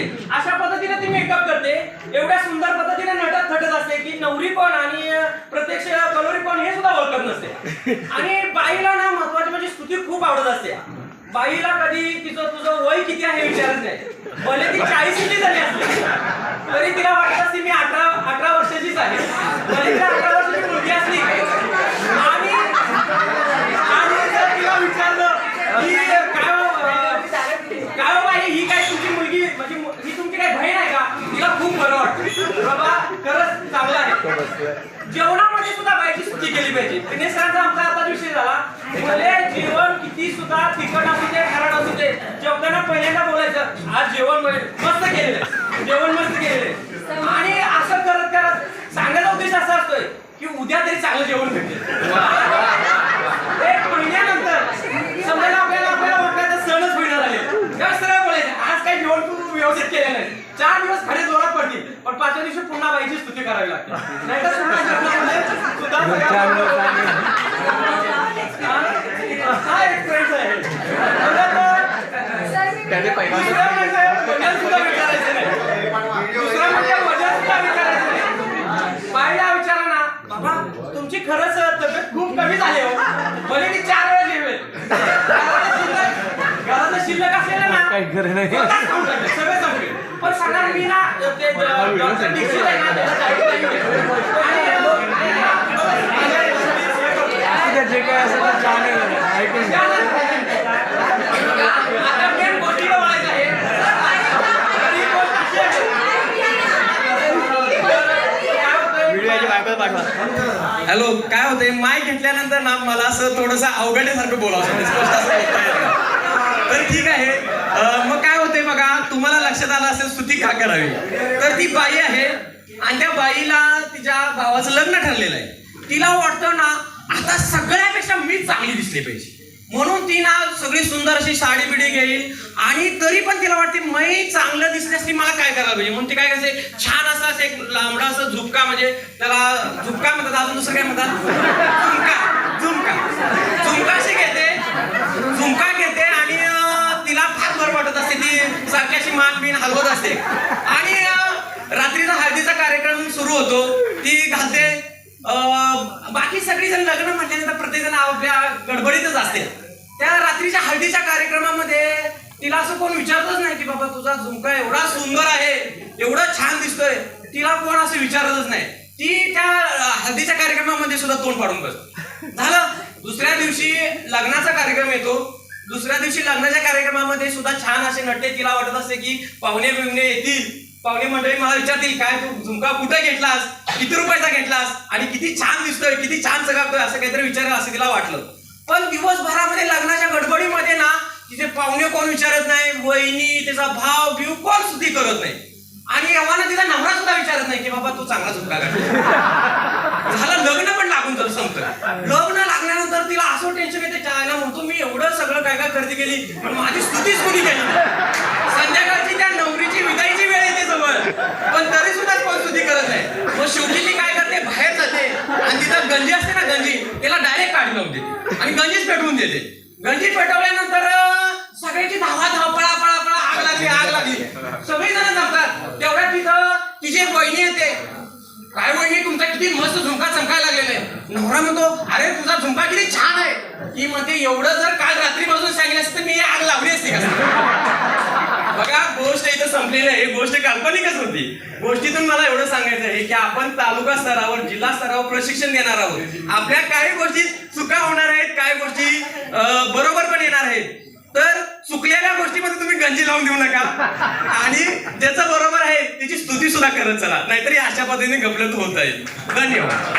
असते. अशा पद्धतीने ती मेकअप करते. एवढ्या सुंदर पद्धतीने नटत थटत असते की नवरी पण आणि प्रत्यक्ष कलोरी पण हे सुद्धा ओळखत नसते. आणि बाईला ना महत्वाची म्हणजे स्तुती खूप आवडत असते. बाईला कधी तिचं तुझं वय किती आहे विचारत नाही. भले ती चाळीसची झाली असते तरी तिला वाटत असते मी अठरा अठरा वर्षाचीच आहे भले तिला अठरा वर्षाची मुलगी असली आणि आणि जर तिला विचारलं की काय हो, अं, काय हो बाई ही काय तुमची मुलगी म्हणजे मु- ही तुमची काय बहीण आहे का तिला खूप बरं वाटतं. बाबा खरंच चांगला आहे. जेवणामध्ये सुद्धा बायची सुट्टी केली पाहिजे. दिनेश सरांचा आमचा आता विषय झाला. भले जेवण किती सुद्धा तिखट असू दे खारट असू दे. जेवताना पहिल्यांदा बोलायचं आज जेवण मस्त केलेलं जेवण मस्त केलेलं आहे. आणि असं करत करत सांगायचा उद्देश असा असतोय की उद्या तरी चांगलं जेवण भेटेल एक महिन्यानंतर समजायला आपल्याला आपल्याला वाटलं तर सणच होईना झाले तेव्हा सरळ बोलायचं आज काही जेवण तू व्यवस्थित केलं नाही चार दिवस खडे जोरात पडतील पण पाचव्या बाईची स्तुती करावी लागते. नाहीतर सुद्धा आहे. त्याने पहिला तुमची खरंच तब्येत खूप कमी झाली हो. भले ती चार वेळा घराचं शिल्लक असलेलं ना काही खरं नाही. सगळं. पण सांगा मी ना ते डॉक्टर दीक्षित आहे ना त्याला diet नाही असं काय जे काय असेल ते छान आहे ऐकून. आता मेन गोष्टीला वळायचं आहे हॅलो काय होतंय माय घेतल्यानंतर ना मला असं थोडंसं अवघडण्यासारखं बोलावं. स्पष्ट असं बोलता येत नाही. तर ठीक आहे मग काय तुम्हाला लक्षात आलं असेल स्तुती का करावी? तर ती बाई आहे आणि त्या बाईला तिच्या भावाचं लग्न ठरलेलं आहे. तिला वाटतं ना आता सगळ्यापेक्षा मी चांगली दिसली पाहिजे. म्हणून ती ना सगळी सुंदर अशी साडी बिडी घेईल आणि तरी पण तिला वाटते मी चांगलं दिसण्यासाठी मला काय करायला पाहिजे? म्हणून ती काय करते छान असं असं एक लांबडा असं झुपका म्हणजे त्याला झुपका म्हणतात अजून दुसरं काय म्हणतात? झुमका झुमका. झुमका अशी घेते झुमका मान बिन हलवत असते. आणि रात्रीचा हळदीचा कार्यक्रम सुरू होतो. ती घालते. बाकी सगळी जण लग्न म्हटल्यानंतर प्रत्येक जण आपल्या गडबडीतच असते. त्या रात्रीच्या हळदीच्या कार्यक्रमामध्ये तिला असं कोण विचारतच नाही की बाबा तुझा झुमका एवढा सुंदर आहे एवढं छान दिसतोय. तिला कोण असं विचारतच नाही. ती त्या हळदीच्या कार्यक्रमामध्ये सुद्धा तोंड पाडून बस झालं. दुसऱ्या दिवशी लग्नाचा कार्यक्रम येतो. दुसऱ्या दिवशी लग्नाच्या कार्यक्रमामध्ये सुद्धा छान असे नटते तिला वाटत असते की पाहुणे बिवणे येतील. पाहुणे मंडळी मला विचारतील काय तू झुमका कुठे घेतलास? किती रुपयाचा घेतलास? आणि किती छान दिसतोय किती छान चकाकतोय असं काहीतरी विचारलं असं तिला वाटलं. पण दिवसभरामध्ये लग्नाच्या गडबडीमध्ये ना तिचे पाहुणे कोण विचारत नाही वहिनी त्याचा भाव बिव कोण सुद्धी करत नाही. आणि एव्हाना तिचा नवरा सुद्धा विचारत नाही की बाबा तू चांगला झुमका झालं लग्न पण लागून जातं संपतं सगळं काय काय खरेदी केली पण माझी स्तुतीच कोणी केली संध्याकाळची त्या नवरीची विदाईची वेळ येते जवळ. पण तरी सुद्धा कोण स्तुती करत नाही. मग शेवटी काय करते? बाहेर जाते. आणि तिथं गंजी असते ना गंजी त्याला डायरेक्ट काढ लावून देते. आणि गंजीच पेटवून देते. गंजी पेटवल्यानंतर सगळ्याची सगळ्यांची धावा धाव पळा पळा पळा आग लागली आग लागली. सगळी जण जमतात. तेवढ्या तिथं तिची एक वहिनी येते. काय वहिनी तुमचा किती मस्त झुमका चमकायला लागलेला आहे. नवरा म्हणतो अरे तुझा झुमका किती छान आहे. की म्हणते एवढं जर काल रात्रीपासून सांगितलं असतं तर मी आग लावली असती का? बघा गोष्ट इथं संपलेली आहे. गोष्ट काल्पनिकच होती. गोष्टीतून मला एवढं सांगायचं आहे की आपण तालुका स्तरावर जिल्हा स्तरावर प्रशिक्षण देणार आहोत. आपल्या काही गोष्टी चुका होणार आहेत काही गोष्टी बरोबर पण येणार आहेत. तर चुकलेल्या गोष्टीमध्ये तुम्ही गंजी लावून देऊ नका. आणि ज्याचं बरोबर आहे त्याची स्तुती सुद्धा करत चला. नाहीतरी अशा पद्धतीने गपलत होत आहे. धन्यवाद.